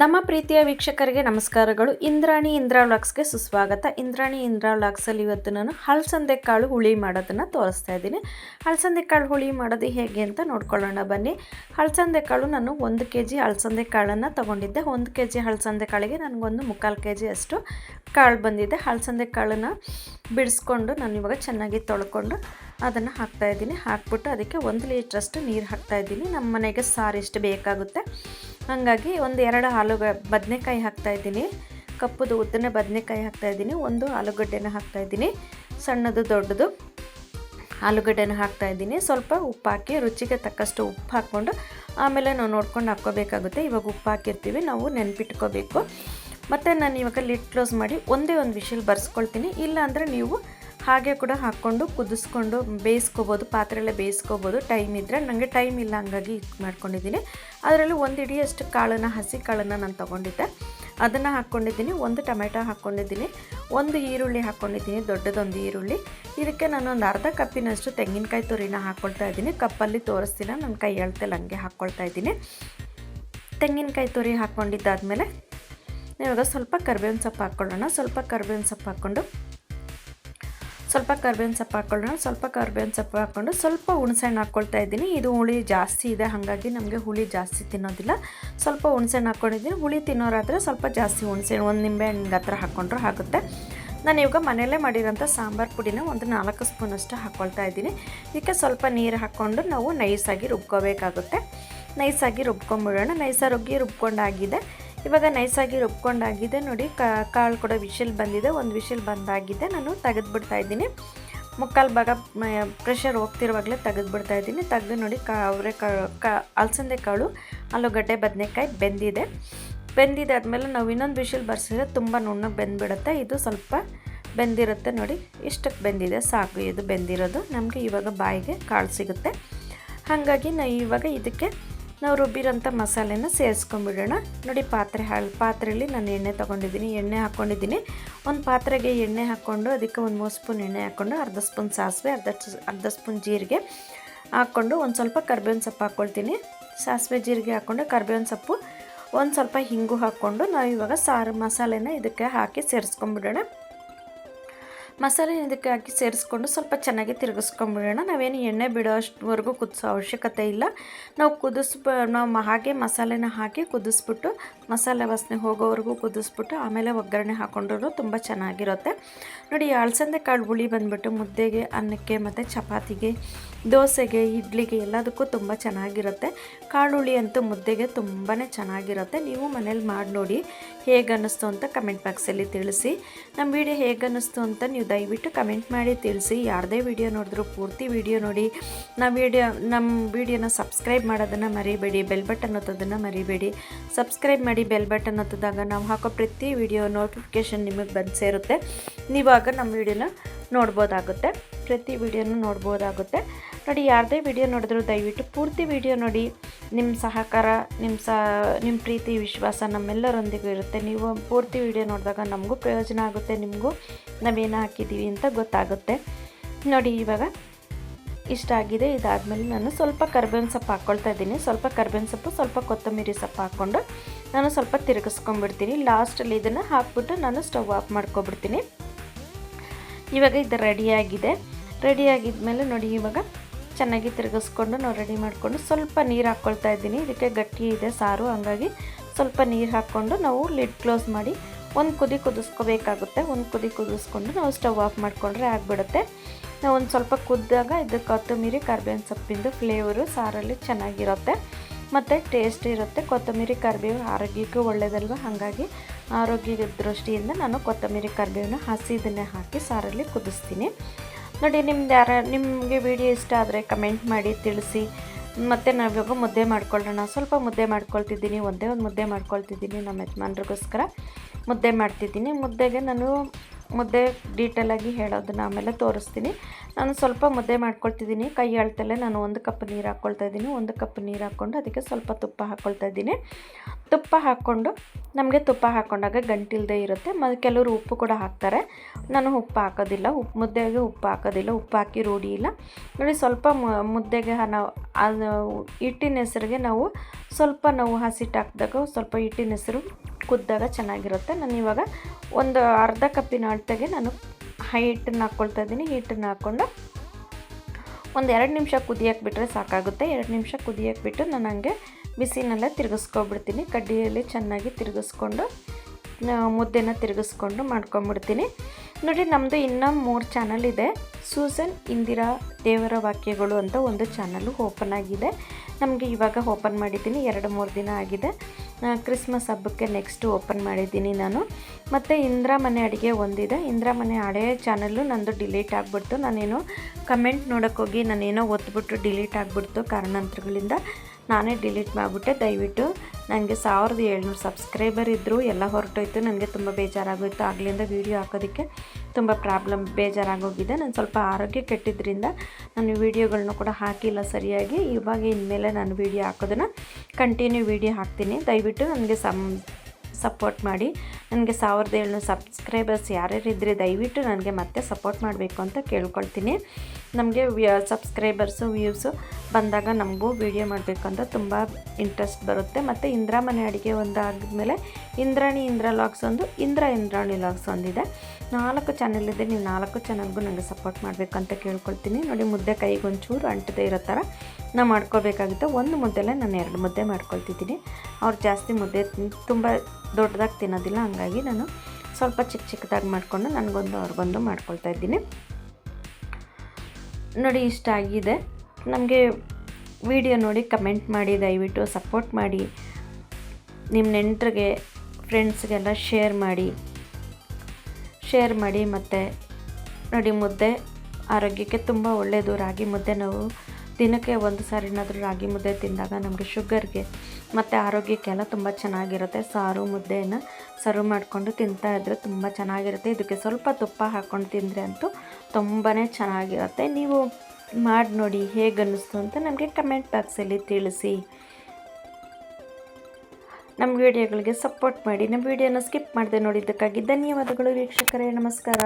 ನಮ್ಮ ಪ್ರೀತಿಯ ವೀಕ್ಷಕರಿಗೆ ನಮಸ್ಕಾರಗಳು. ಇಂದ್ರಾಣಿ ಇಂದ್ರಾ ವ್ಲಾಗ್ಸ್ಗೆ ಸುಸ್ವಾಗತ. ಇಂದ್ರಾಣಿ ಇಂದ್ರಾ ವ್ಲಾಗ್ಸಲ್ಲಿ ಇವತ್ತು ನಾನು ಹಲಸಂದೆ ಕಾಳು ಹುಳಿ ಮಾಡೋದನ್ನು ತೋರಿಸ್ತಾ ಇದ್ದೀನಿ. ಹಲಸಂದೆ ಕಾಳು ಹುಳಿ ಮಾಡೋದು ಹೇಗೆ ಅಂತ ನೋಡ್ಕೊಳ್ಳೋಣ ಬನ್ನಿ. ಹಲಸಂದೆ ಕಾಳು ನಾನು ಒಂದು ಕೆ ಜಿ ಹಲಸಂದೆ ಕಾಳನ್ನು ತೊಗೊಂಡಿದ್ದೆ. ಒಂದು ಕೆ ಜಿ ಹಲಸಂದೆ ಕಾಳಿಗೆ ನನಗೊಂದು ಮುಕ್ಕಾಲು ಕೆ ಜಿ ಅಷ್ಟು ಕಾಳು ಬಂದಿದೆ. ಹಲಸಂದೆ ಕಾಳನ್ನು ಬಿಡಿಸ್ಕೊಂಡು ನಾನು ಇವಾಗ ಚೆನ್ನಾಗಿ ತೊಳ್ಕೊಂಡು ಅದನ್ನು ಹಾಕ್ತಾಯಿದ್ದೀನಿ ಹಾಕ್ಬಿಟ್ಟು ಅದಕ್ಕೆ ಒಂದು ಲೀಟ್ರಷ್ಟು ನೀರು ಹಾಕ್ತಾಯಿದ್ದೀನಿ ನಮ್ಮ ಮನೆಗೆ ಸಾರು ಎಷ್ಟು ಬೇಕಾಗುತ್ತೆ? ಹಾಗಾಗಿ ಒಂದು ಎರಡು ಆಲೂಗ ಬದನೆಕಾಯಿ ಹಾಕ್ತಾಯಿದ್ದೀನಿ ಕಪ್ಪುದು ಉದ್ದನೆ ಬದನೆಕಾಯಿ ಹಾಕ್ತಾಯಿದ್ದೀನಿ ಒಂದು ಆಲೂಗಡ್ಡೆನ ಹಾಕ್ತಾಯಿದ್ದೀನಿ ಸಣ್ಣದು ದೊಡ್ಡದು ಆಲೂಗಡ್ಡೆನ ಹಾಕ್ತಾಯಿದ್ದೀನಿ ಸ್ವಲ್ಪ ಉಪ್ಪು ಹಾಕಿ ರುಚಿಗೆ ತಕ್ಕಷ್ಟು ಉಪ್ಪು ಹಾಕ್ಕೊಂಡು ಆಮೇಲೆ ನಾವು ನೋಡ್ಕೊಂಡು ಹಾಕ್ಕೋಬೇಕಾಗುತ್ತೆ. ಇವಾಗ ಉಪ್ಪು ಹಾಕಿರ್ತೀವಿ, ನಾವು ನೆನ್ಪಿಟ್ಕೋಬೇಕು. ಮತ್ತು ನಾನು ಇವಾಗ ಲಿಡ್ ಕ್ಲೋಸ್ ಮಾಡಿ ಒಂದೇ ಒಂದು ವಿಷಲ್ ಬರ್ಸ್ಕೊಳ್ತೀನಿ. ಇಲ್ಲ ಅಂದರೆ ನೀವು ಹಾಗೆ ಕೂಡ ಹಾಕ್ಕೊಂಡು ಕುದಿಸ್ಕೊಂಡು ಬೇಯಿಸ್ಕೋಬೋದು, ಪಾತ್ರೆಯಲ್ಲೇ ಬೇಯಿಸ್ಕೋಬೋದು. ಟೈಮ್ ಇದ್ದರೆ ನನಗೆ ಟೈಮ್ ಇಲ್ಲ ಹಂಗಾಗಿ ಮಾಡ್ಕೊಂಡಿದ್ದೀನಿ. ಅದರಲ್ಲಿ ಒಂದು ಇಡಿಯಷ್ಟು ಕಾಳನ್ನು, ಹಸಿ ಕಾಳನ್ನು ನಾನು ತೊಗೊಂಡಿದ್ದೆ. ಅದನ್ನು ಹಾಕ್ಕೊಂಡಿದ್ದೀನಿ. ಒಂದು ಟೊಮೆಟೊ ಹಾಕ್ಕೊಂಡಿದ್ದೀನಿ. ಒಂದು ಈರುಳ್ಳಿ ಹಾಕ್ಕೊಂಡಿದ್ದೀನಿ, ದೊಡ್ಡದೊಂದು ಈರುಳ್ಳಿ. ಇದಕ್ಕೆ ನಾನು ಒಂದು ಅರ್ಧ ಕಪ್ಪಿನಷ್ಟು ತೆಂಗಿನಕಾಯಿ ತುರಿನ ಹಾಕ್ಕೊಳ್ತಾ ಇದ್ದೀನಿ. ಕಪ್ಪಲ್ಲಿ ತೋರಿಸ್ತೀನಿ ನನ್ನ ಕೈ ಅಳ್ತೆಲ್ಲ ಹಂಗೆ ಹಾಕ್ಕೊಳ್ತಾ ಇದ್ದೀನಿ. ತೆಂಗಿನಕಾಯಿ ತುರಿ ಹಾಕ್ಕೊಂಡಿದ್ದಾದಮೇಲೆ ಇವಾಗ ಸ್ವಲ್ಪ ಕರ್ಬೇವಿನ ಸೊಪ್ಪು ಹಾಕ್ಕೊಳ್ಳೋಣ. ಸ್ವಲ್ಪ ಕರ್ಬೇವಿನ ಸೊಪ್ಪು ಹಾಕ್ಕೊಂಡು ಸ್ವಲ್ಪ ಕರ್ಬೇವಿನ ಸೊಪ್ಪು ಹಾಕ್ಕೊಳ್ಳೋಣ. ಸ್ವಲ್ಪ ಕರ್ಬೇವಿನ ಸೊಪ್ಪು ಹಾಕ್ಕೊಂಡು ಸ್ವಲ್ಪ ಹುಣಸೆಹಣ್ಣು ಹಾಕ್ಕೊಳ್ತಾ ಇದ್ದೀನಿ. ಇದು ಹುಳಿ ಜಾಸ್ತಿ ಇದೆ, ಹಾಗಾಗಿ ನಮಗೆ ಹುಳಿ ಜಾಸ್ತಿ ತಿನ್ನೋದಿಲ್ಲ. ಸ್ವಲ್ಪ ಹುಣಸೆಹಣ್ಣು ಹಾಕ್ಕೊಂಡಿದ್ದೀನಿ. ಹುಳಿ ತಿನ್ನೋರಾದರೆ ಸ್ವಲ್ಪ ಜಾಸ್ತಿ ಹುಣಸೆಹಣ್ಣು, ಒಂದು ನಿಂಬೆಹಣ್ಣು ಹತ್ರ ಹಾಕ್ಕೊಂಡ್ರೂ ಆಗುತ್ತೆ. ನಾನು ಇವಾಗ ಮನೆಯಲ್ಲೇ ಮಾಡಿರೋಂಥ ಸಾಂಬಾರು ಪುಡಿನ ಒಂದು ನಾಲ್ಕು ಸ್ಪೂನಷ್ಟು ಹಾಕ್ಕೊಳ್ತಾ ಇದ್ದೀನಿ. ಇದಕ್ಕೆ ಸ್ವಲ್ಪ ನೀರು ಹಾಕ್ಕೊಂಡು ನಾವು ನೈಸಾಗಿ ರುಬ್ಕೋಬೇಕಾಗುತ್ತೆ. ನೈಸಾಗಿ ರುಬ್ಕೊಂಬಿಡೋಣ. ನೈಸಾಗಿ ರುಬ್ಬಿ ರುಬ್ಕೊಂಡಾಗಿದೆ. ಇವಾಗ ನೈಸಾಗಿ ರುಬ್ಕೊಂಡಾಗಿದೆ ನೋಡಿ ಕಾಳು ಕೂಡ ವಿಷಲ್ ಬಂದಿದೆ, ಒಂದು ವಿಷಲ್ ಬಂದಾಗಿದೆ, ನಾನು ತೆಗೆದುಬಿಡ್ತಾ ಇದ್ದೀನಿ. ಮುಕ್ಕಾಲು ಭಾಗ ಪ್ರೆಷರ್ ಹೋಗ್ತಿರುವಾಗಲೇ ತೆಗೆದುಬಿಡ್ತಾ ಇದ್ದೀನಿ. ತೆಗೆದು ನೋಡಿ, ಕಾ ಅವರೆ ಕಾ ಅಲಸಂದೆ ಕಾಳು ಆಲೂಗಡ್ಡೆ, ಬದನೆಕಾಯಿ ಬೆಂದಿದೆ. ಬೆಂದಿದ್ದಾದಮೇಲೆ ನಾವು ಇನ್ನೊಂದು ವಿಷಲ್ ಬರ್ಸಿದ್ರೆ ತುಂಬ ನುಣ್ಣಗೆ ಬೆಂದ್ಬಿಡುತ್ತೆ. ಇದು ಸ್ವಲ್ಪ ಬೆಂದಿರುತ್ತೆ ನೋಡಿ, ಇಷ್ಟಕ್ಕೆ ಬೆಂದಿದೆ, ಸಾಕು, ಇದು ಬೆಂದಿರೋದು. ನಮಗೆ ಇವಾಗ ಬಾಯಿಗೆ ಕಾಳು ಸಿಗುತ್ತೆ. ಹಾಗಾಗಿ ನಾವು ಇವಾಗ ಇದಕ್ಕೆ ನಾವು ರುಬ್ಬಿರೋಂಥ ಮಸಾಲೆನ ಸೇರಿಸ್ಕೊಂಡ್ಬಿಡೋಣ ನೋಡಿ ಪಾತ್ರೆ ಹಾಳು, ಪಾತ್ರೆಯಲ್ಲಿ ನಾನು ಎಣ್ಣೆ ತೊಗೊಂಡಿದ್ದೀನಿ, ಎಣ್ಣೆ ಹಾಕ್ಕೊಂಡಿದ್ದೀನಿ ಒಂದು ಪಾತ್ರೆಗೆ ಎಣ್ಣೆ ಹಾಕ್ಕೊಂಡು ಅದಕ್ಕೆ ಒಂದು ಮೂರು ಸ್ಪೂನ್ ಎಣ್ಣೆ ಹಾಕ್ಕೊಂಡು ಅರ್ಧ ಸ್ಪೂನ್ ಸಾಸಿವೆ, ಅರ್ಧ ಅರ್ಧ ಸ್ಪೂನ್ ಜೀರಿಗೆ ಹಾಕ್ಕೊಂಡು ಒಂದು ಸ್ವಲ್ಪ ಕರ್ಬೇವಿನ ಸೊಪ್ಪು ಹಾಕ್ಕೊಳ್ತೀನಿ. ಸಾಸಿವೆ, ಜೀರಿಗೆ ಹಾಕ್ಕೊಂಡು ಕರ್ಬೇವಿನ ಸೊಪ್ಪು, ಒಂದು ಸ್ವಲ್ಪ ಹಿಂಗು ಹಾಕ್ಕೊಂಡು ನಾವು ಇವಾಗ ಸಾರು ಮಸಾಲೆನ ಇದಕ್ಕೆ ಹಾಕಿ ಸೇರಿಸ್ಕೊಂಬಿಡೋಣ. ಮಸಾಲೆ ಇದಕ್ಕೆ ಹಾಕಿ ಸೇರಿಸ್ಕೊಂಡು ಸ್ವಲ್ಪ ಚೆನ್ನಾಗಿ ತಿರುಗಿಸ್ಕೊಂಡ್ಬಿಡೋಣ ನಾವೇನು ಎಣ್ಣೆ ಬಿಡೋ ಅಷ್ಟುವರೆಗೂ ಕುದಿಸೋ ಅವಶ್ಯಕತೆ ಇಲ್ಲ. ನಾವು ಕುದಿಸ್ಬ, ನಾವು ಹಾಗೆ ಮಸಾಲೆನ ಹಾಕಿ ಕುದಿಸ್ಬಿಟ್ಟು, ಮಸಾಲೆ ವಾಸನೆ ಹೋಗೋವರೆಗೂ ಕುದಿಸ್ಬಿಟ್ಟು, ಆಮೇಲೆ ಒಗ್ಗರಣೆ ಹಾಕೊಂಡ್ರೂ ತುಂಬ ಚೆನ್ನಾಗಿರುತ್ತೆ. ನೋಡಿ, ಅಳಸಂದೆ ಕಾಳು ಹುಳಿ ಬಂದುಬಿಟ್ಟು ಮುದ್ದೆಗೆ, ಅನ್ನಕ್ಕೆ ಮತ್ತು ಚಪಾತಿಗೆ, ದೋಸೆಗೆ, ಇಡ್ಲಿಗೆ ಎಲ್ಲದಕ್ಕೂ ತುಂಬ ಚೆನ್ನಾಗಿರುತ್ತೆ. ಕಾಳು ಹುಳಿ ಅಂತೂ ಮುದ್ದೆಗೆ ತುಂಬಾ ಚೆನ್ನಾಗಿರುತ್ತೆ. ನೀವು ಮನೇಲಿ ಮಾಡಿ ನೋಡಿ ಹೇಗೆ ಅನ್ನಿಸ್ತು ಅಂತ ಕಮೆಂಟ್ ಬಾಕ್ಸಲ್ಲಿ ತಿಳಿಸಿ. ನಮ್ಮ ವಿಡಿಯೋ ಹೇಗೆ ಅನ್ನಿಸ್ತು ಅಂತ ನೀವು ದಯವಿಟ್ಟು ಕಮೆಂಟ್ ಮಾಡಿ, ತಿಳಿಸಿ. ಯಾರದೇ ವಿಡಿಯೋ ನೋಡಿದ್ರು ಪೂರ್ತಿ ವಿಡಿಯೋ ನೋಡಿ. ನಮ್ಮ ವಿಡಿಯೋ, ನಮ್ಮ ವಿಡಿಯೋನ ಸಬ್ಸ್ಕ್ರೈಬ್ ಮಾಡೋದನ್ನು ಮರಿಬೇಡಿ, ಬೆಲ್ ಬಟನ್ ಒತ್ತೋದನ್ನು ಮರಿಬೇಡಿ. ಸಬ್ಸ್ಕ್ರೈಬ್ ಮಾಡಿ, ಬೆಲ್ ಬಟನ್ ಒತ್ತಿದಾಗ ನಾವು ಹಾಕೋ ಪ್ರತಿ ವಿಡಿಯೋ ನೋಟಿಫಿಕೇಷನ್ ನಿಮಗೆ ಬಂದು ಸೇರುತ್ತೆ. ನೀವಾಗ ನಮ್ಮ ವಿಡಿಯೋನ ನೋಡ್ಬೋದಾಗುತ್ತೆ. ಪ್ರತಿ ವಿಡಿಯೋನೂ ನೋಡ್ಬೋದಾಗುತ್ತೆ. ನೋಡಿ, ಯಾರದೇ ವಿಡಿಯೋ ನೋಡಿದ್ರು ದಯವಿಟ್ಟು ಪೂರ್ತಿ ವಿಡಿಯೋ ನೋಡಿ. ನಿಮ್ಮ ಸಹಕಾರ ನಿಮ್ಮ ಸ ನಿಮ್ಮ ಪ್ರೀತಿ, ವಿಶ್ವಾಸ ನಮ್ಮೆಲ್ಲರೊಂದಿಗೂ ಇರುತ್ತೆ. ನೀವು ಪೂರ್ತಿ ವಿಡಿಯೋ ನೋಡಿದಾಗ ನಮಗೂ ಪ್ರಯೋಜನ ಆಗುತ್ತೆ, ನಿಮಗೂ ನಾವೇನು ಹಾಕಿದ್ದೀವಿ ಅಂತ ಗೊತ್ತಾಗುತ್ತೆ. ನೋಡಿ, ಇವಾಗ ಇಷ್ಟ ಆಗಿದೆ, ಇದಾದಮೇಲೆ ನಾನು ಸ್ವಲ್ಪ ಕರ್ಬೇವಿನ ಸೊಪ್ಪು ಹಾಕ್ಕೊಳ್ತಾ ಇದ್ದೀನಿ. ಸ್ವಲ್ಪ ಕರ್ಬೇವಿನ ಸೊಪ್ಪು, ಸ್ವಲ್ಪ ಕೊತ್ತಂಬರಿ ಸೊಪ್ಪು ಹಾಕ್ಕೊಂಡು ನಾನು ಸ್ವಲ್ಪ ತಿರುಗಿಸ್ಕೊಂಡ್ಬಿಡ್ತೀನಿ. ಲಾಸ್ಟಲ್ಲಿ ಇದನ್ನು ಹಾಕ್ಬಿಟ್ಟು ನಾನು ಸ್ಟವ್ ಆಫ್ ಮಾಡ್ಕೊಬಿಡ್ತೀನಿ. ಇವಾಗ ಇದು ರೆಡಿಯಾಗಿದೆ ರೆಡಿಯಾಗಿದ್ಮೇಲೆ ನೋಡಿ, ಇವಾಗ ಚೆನ್ನಾಗಿ ತಿರುಗಿಸ್ಕೊಂಡು ನಾವು ರೆಡಿ ಮಾಡಿಕೊಂಡು ಸ್ವಲ್ಪ ನೀರು ಹಾಕ್ಕೊಳ್ತಾ ಇದ್ದೀನಿ. ಇದಕ್ಕೆ ಗಟ್ಟಿ ಇದೆ ಸಾರು, ಹಂಗಾಗಿ ಸ್ವಲ್ಪ ನೀರು ಹಾಕ್ಕೊಂಡು ನಾವು ಲಿಡ್ ಕ್ಲೋಸ್ ಮಾಡಿ ಒಂದು ಕುದಿ ಕುದಿಸ್ಕೋಬೇಕಾಗುತ್ತೆ. ಒಂದು ಕುದಿ ಕುದಿಸ್ಕೊಂಡು ನಾವು ಸ್ಟವ್ ಆಫ್ ಮಾಡಿಕೊಂಡ್ರೆ ಆಗಿಬಿಡುತ್ತೆ. ನಾವು ಒಂದು ಸ್ವಲ್ಪ ಕುದ್ದಾಗ ಇದು ಕೊತ್ತಂಬರಿ, ಕರ್ಬೇವಿನ ಸೊಪ್ಪಿಂದು ಫ್ಲೇವರು ಸಾರಲ್ಲಿ ಚೆನ್ನಾಗಿರುತ್ತೆ. ಮತ್ತು ಟೇಸ್ಟ್ ಇರುತ್ತೆ. ಕೊತ್ತಂಬರಿ ಕರಿಬೇವು ಆರೋಗ್ಯಕ್ಕೂ ಒಳ್ಳೆಯದಲ್ವ ಹಾಗಾಗಿ ಆರೋಗ್ಯದ ದೃಷ್ಟಿಯಿಂದ ನಾನು ಕೊತ್ತಂಬರಿ ಕರಿಬೇವನ್ನ ಹಸಿದನ್ನೇ ಹಾಕಿ ಸಾರಲ್ಲಿ ಕುದಿಸ್ತೀನಿ. ನೋಡಿ, ನಿಮ್ದು ಯಾರ, ನಿಮಗೆ ವಿಡಿಯೋ ಇಷ್ಟ ಆದರೆ ಕಮೆಂಟ್ ಮಾಡಿ, ತಿಳಿಸಿ. ಮತ್ತು ನಾವಿವಾಗ ಮುದ್ದೆ ಮಾಡ್ಕೊಳ್ಳೋಣ. ಸ್ವಲ್ಪ ಮುದ್ದೆ ಮಾಡ್ಕೊಳ್ತಿದ್ದೀನಿ, ಒಂದೇ ಒಂದು ಮುದ್ದೆ ಮಾಡ್ಕೊಳ್ತಿದ್ದೀನಿ ನಮ್ಮ ಯಜಮಾನ್ರಿಗೋಸ್ಕರ. ಮುದ್ದೆ ಮಾಡ್ತಿದ್ದೀನಿ. ಮುದ್ದೆಗೆ ನಾನು ಮುದ್ದೆ ಡೀಟೇಲಾಗಿ ಹೇಳೋದನ್ನು ಆಮೇಲೆ ತೋರಿಸ್ತೀನಿ. ನಾನು ಸ್ವಲ್ಪ ಮುದ್ದೆ ಮಾಡ್ಕೊಳ್ತಿದ್ದೀನಿ. ಕೈ ಅಳ್ತಲ್ಲೇ ನಾನು ಒಂದು ಕಪ್ ನೀರು ಹಾಕ್ಕೊಳ್ತಾ ಇದ್ದೀನಿ. ಒಂದು ಕಪ್ ನೀರು ಹಾಕ್ಕೊಂಡು ಅದಕ್ಕೆ ಸ್ವಲ್ಪ ತುಪ್ಪ ಹಾಕ್ಕೊಳ್ತಾ ಇದ್ದೀನಿ. ತುಪ್ಪ ಹಾಕ್ಕೊಂಡು, ನಮಗೆ ತುಪ್ಪ ಹಾಕ್ಕೊಂಡಾಗ ಗಂಟಿಲ್ದೇ ಇರುತ್ತೆ. ಮತ್ತು ಕೆಲವರು ಉಪ್ಪು ಕೂಡ ಹಾಕ್ತಾರೆ. ನಾನು ಉಪ್ಪು ಹಾಕೋದಿಲ್ಲ. ಉಪ್ಪು ಮುದ್ದೆಗೆ ಉಪ್ಪು ಹಾಕೋದಿಲ್ಲ. ಉಪ್ಪು ಹಾಕಿ ರೂಢಿ ಇಲ್ಲ. ನೋಡಿ, ಸ್ವಲ್ಪ ಮುದ್ದೆಗೆ ನಾವು, ಅದು ಹಿಟ್ಟಿನ ಹೆಸರಿಗೆ ನಾವು ಸ್ವಲ್ಪ ನಾವು ಹಸಿಟ್ಟು ಹಾಕಿದಾಗ ಸ್ವಲ್ಪ ಹಿಟ್ಟಿನ ಹೆಸರು ಕುದ್ದಾಗ ಚೆನ್ನಾಗಿರುತ್ತೆ. ನಾನು ಇವಾಗ ಒಂದು ಅರ್ಧ ಕಪ್ಪಿನ ಅಳತೆಗೆ ನಾನು ಹಿಟ್ಟನ್ನು ಹಾಕ್ಕೊಳ್ತಾ ಇದ್ದೀನಿ. ಹಿಟ್ಟನ್ನು ಹಾಕ್ಕೊಂಡು ಒಂದು ಎರಡು ನಿಮಿಷ ಕುದಿಯಕ್ಕೆ ಬಿಟ್ಟರೆ ಸಾಕಾಗುತ್ತೆ. ಎರಡು ನಿಮಿಷ ಕುದಿಯಕ್ಕೆ ಬಿಟ್ಟು ನಾನು ಹಂಗೆ ಬಿಸಿನಲ್ಲೇ ತಿರುಗಿಸ್ಕೊಬಿಡ್ತೀನಿ. ಕಡ್ಡಿಯಲ್ಲಿ ಚೆನ್ನಾಗಿ ತಿರುಗಿಸ್ಕೊಂಡು ಮುದ್ದೆನ ತಿರುಗಿಸ್ಕೊಂಡು ಮಾಡ್ಕೊಂಬಿಡ್ತೀನಿ. ನೋಡಿ ನಮ್ಮದು ಇನ್ನೂ ಮೂರು ಚಾನಲ್ ಇದೆ. ಸೂಸನ್ ಇಂದಿರಾ ದೇವರ ವಾಕ್ಯಗಳು ಅಂತ ಒಂದು ಚಾನಲು ಓಪನ್ ಆಗಿದೆ. ನಮಗೆ ಇವಾಗ ಓಪನ್ ಮಾಡಿದ್ದೀನಿ. ಎರಡು, ಮೂರು ದಿನ ಆಗಿದೆ. ಕ್ರಿಸ್ಮಸ್ ಹಬ್ಬಕ್ಕೆ ನೆಕ್ಸ್ಟು ಓಪನ್ ಮಾಡಿದ್ದೀನಿ ನಾನು. ಮತ್ತು ಇಂದ್ರ ಮನೆ ಅಡುಗೆ ಒಂದಿದೆ. ಇಂದ್ರ ಮನೆ ಹಳೆ ಚಾನಲ್ಲು ನಂದು ಡಿಲೀಟ್ ಆಗಿಬಿಡ್ತು. ನಾನೇನೋ ಕಮೆಂಟ್ ನೋಡೋಕ್ಕೋಗಿ ನಾನೇನೋ ಒತ್ಬಿಟ್ಟು ಡಿಲೀಟ್ ಆಗಿಬಿಡ್ತು ಕಾರಣಾಂತರಗಳಿಂದ ನಾನೇ ಡಿಲೀಟ್ ಮಾಡಿಬಿಟ್ಟೆ. ದಯವಿಟ್ಟು ನನಗೆ ಸಾವಿರದ ಏಳ್ನೂರು ಸಬ್ಸ್ಕ್ರೈಬರ್ ಇದ್ದರು ಎಲ್ಲ ಹೊರಟೋಯ್ತು. ನನಗೆ ತುಂಬ ಬೇಜಾರಾಗೋಯಿತು. ಆಗಲಿಂದ ವೀಡಿಯೋ ಹಾಕೋದಕ್ಕೆ. ತುಂಬ ಪ್ರಾಬ್ಲಮ್ ಬೇಜಾರಾಗೋಗಿದೆ. ನಾನು ಸ್ವಲ್ಪ ಆರೋಗ್ಯ ಕೆಟ್ಟಿದ್ದರಿಂದ ನಾನು ವೀಡಿಯೋಗಳನ್ನು ಕೂಡ ಹಾಕಿಲ್ಲ ಸರಿಯಾಗಿ. ಇವಾಗ ಇನ್ಮೇಲೆ ನಾನು ವೀಡಿಯೋ ಹಾಕೋದನ್ನು ಕಂಟಿನ್ಯೂ ವೀಡಿಯೋ ಹಾಕ್ತೀನಿ. ದಯವಿಟ್ಟು ನನಗೆ ಸಮ್, ಸಪೋರ್ಟ್ ಮಾಡಿ. ನನಗೆ ಸಾವಿರದ ಏಳ್ನೂರು ಸಬ್ಸ್ಕ್ರೈಬರ್ಸ್ ಯಾರ್ಯಾರು ಇದ್ದರೆ ದಯವಿಟ್ಟು ನನಗೆ ಮತ್ತೆ ಸಪೋರ್ಟ್ ಮಾಡಬೇಕು ಅಂತ ಕೇಳ್ಕೊಳ್ತೀನಿ. ನಮಗೆ ಸಬ್ಸ್ಕ್ರೈಬರ್ಸು ವ್ಯೂಸು ಬಂದಾಗ ನಮಗೂ ವೀಡಿಯೋ ಮಾಡಬೇಕು ಅಂತ ತುಂಬ ಇಂಟ್ರೆಸ್ಟ್ ಬರುತ್ತೆ. ಮತ್ತು ಇಂದ್ರಾ ಮನೆ ಅಡುಗೆ ಒಂದು ಆಗಿದ್ಮೇಲೆ ಇಂದ್ರಾಣಿ ಇಂದ್ರ ಲಾಗ್ಸ್ ಒಂದು, ಇಂದ್ರ ಇಂದ್ರಾಣಿ ಲಾಗ್ಸ್ ಒಂದಿದೆ. ನಾಲ್ಕು ಚಾನಲ್ ಇದೆ, ನೀವು ನಾಲ್ಕು ಚಾನಲ್ಗೂ ನನಗೆ ಸಪೋರ್ಟ್ ಮಾಡಬೇಕು ಅಂತ ಕೇಳ್ಕೊಳ್ತೀನಿ. ನೋಡಿ, ಮುದ್ದೆ ಕೈಗೆ ಒಂಚೂರು ಅಂಟದೇ ಇರೋ ಥರ ನಾನು ಮಾಡ್ಕೋಬೇಕಾಗುತ್ತೆ ಒಂದು ಮುದ್ದೆಲೆ ನಾನು ಎರಡು ಮುದ್ದೆ ಮಾಡ್ಕೊಳ್ತಿದ್ದೀನಿ. ಅವ್ರು ಜಾಸ್ತಿ ಮುದ್ದೆ ತುಂಬ ದೊಡ್ಡದಾಗಿ ತಿನ್ನೋದಿಲ್ಲ, ಹಂಗಾಗಿ ನಾನು ಸ್ವಲ್ಪ ಚಿಕ್ಕ ಚಿಕ್ಕದಾಗಿ ಮಾಡಿಕೊಂಡು ನನಗೊಂದು ಅವ್ರಿಗೊಂದು ಮಾಡ್ಕೊಳ್ತಾ ಇದ್ದೀನಿ. ನೋಡಿ, ಇಷ್ಟ ಆಗಿದೆ. ನಮಗೆ ವಿಡಿಯೋ ನೋಡಿ, ಕಮೆಂಟ್ ಮಾಡಿ, ದಯವಿಟ್ಟು ಸಪೋರ್ಟ್ ಮಾಡಿ. ನಿಮ್ಮ ನೆಂಟರಿಗೆ, ಫ್ರೆಂಡ್ಸ್ಗೆಲ್ಲ ಶೇರ್ ಮಾಡಿ. ಶೇರ್ ಮಾಡಿ ಮತ್ತು ನೋಡಿ, ಮುದ್ದೆ ಆರೋಗ್ಯಕ್ಕೆ ತುಂಬ ಒಳ್ಳೆಯದು. ರಾಗಿ ಮುದ್ದೆ ನಾವು ದಿನಕ್ಕೆ ಒಂದು ಸಾರಿನಾದರೂ ರಾಗಿ ಮುದ್ದೆ ತಿಂದಾಗ ನಮಗೆ ಶುಗರ್ಗೆ ಮತ್ತು ಆರೋಗ್ಯಕ್ಕೆಲ್ಲ ತುಂಬ ಚೆನ್ನಾಗಿರುತ್ತೆ. ಸಾರು ಮುದ್ದೆಯನ್ನು ಸರ್ವ್ ಮಾಡಿಕೊಂಡು ತಿಂತಾ ಇದ್ದರೆ ತುಂಬ ಚೆನ್ನಾಗಿರುತ್ತೆ. ಇದಕ್ಕೆ ಸ್ವಲ್ಪ ತುಪ್ಪ ಹಾಕ್ಕೊಂಡು ತಿಂದರೆ ಅಂತೂ ತುಂಬಾ ಚೆನ್ನಾಗಿರುತ್ತೆ. ನೀವು ಮಾಡಿ ನೋಡಿ ಹೇಗೆ ಅನ್ನಿಸ್ತು ಅಂತ ನಮಗೆ ಕಮೆಂಟ್ ಬಾಕ್ಸಲ್ಲಿ ತಿಳಿಸಿ. ನಮ್ಮ ವಿಡಿಯೋಗಳಿಗೆ ಸಪೋರ್ಟ್ ಮಾಡಿ. ನಮ್ಮ ವಿಡಿಯೋನ ಸ್ಕಿಪ್ ಮಾಡದೆ ನೋಡಿದ್ದಕ್ಕಾಗಿ ಧನ್ಯವಾದಗಳು ವೀಕ್ಷಕರೇ. ನಮಸ್ಕಾರ.